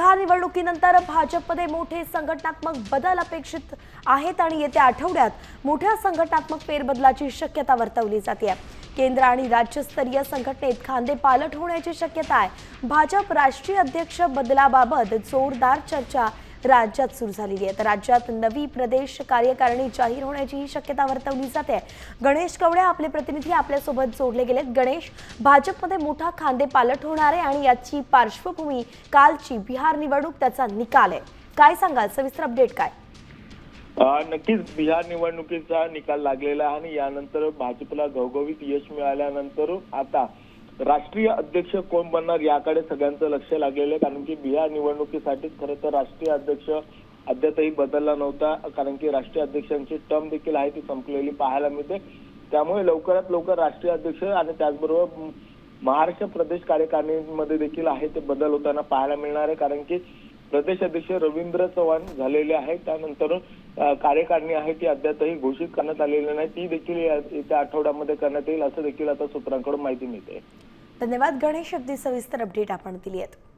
बिहार निवडणुकीनंतर भाजपमध्ये मोठे संघटनात्मक बदल अपेक्षित आहेत आणि येत्या आठवड्यात मोठ्या संघटनात्मक फेरबदलाची शक्यता वर्तवली जाते. केंद्र आणि राज्यस्तरीय संघटनेत खांदे पालट होण्याची शक्यता आहे. भाजप राष्ट्रीय अध्यक्ष बदलाबाबत जोरदार चर्चा राज्यात सुरू झालेली आहे. तर राज्यात नवी प्रदेश कार्यकारिणी जाहीर होण्याची ही शक्यता वर्तवली जाते. गणेश कवडे आपले प्रतिनिधी आपल्यासोबत जोडले गेलेत. गणेश भाजपमध्ये मोठा खांदे पालट होणार आहे आणि याची पार्श्वभूमी कालची बिहार निवडणूक त्याचा निकाल आहे. काय सांगाल? सविस्तर अपडेट काय? नक्कीच बिहार निवडणुकीचा निकाल लागलेला आहे आणि यानंतर भाजपला घवघवीत यश मिळाल्यानंतर आता राष्ट्रीय अध्यक्ष कोण बनणार याकडे सगळ्यांचं लक्ष लागलेलं आहे. कारण की बिहार निवडणुकीसाठीच खरं तर राष्ट्रीय अध्यक्ष अद्यापही बदलला नव्हता. कारण की राष्ट्रीय अध्यक्षांची टर्म देखील आहे ती संपलेली पाहायला मिळते. त्यामुळे लवकरात लवकर राष्ट्रीय अध्यक्ष आणि त्याचबरोबर महाराष्ट्र प्रदेश कार्यकारिणीमध्ये देखील आहे ते बदल होताना पाहायला मिळणार आहे. कारण की प्रदेश अध्यक्ष रवींद्र चव्हाण झालेले आहेत. त्यानंतर कार्यकारिणी आहे ती अद्यापही घोषित करण्यात आलेली नाही. ती देखील या- येत्या आठवड्यामध्ये करण्यात येईल असं देखील आता सूत्रांकडून माहिती मिळते. धन्यवाद. गणेश अगदी सविस्तर अपडेट आपण दिली आहेत.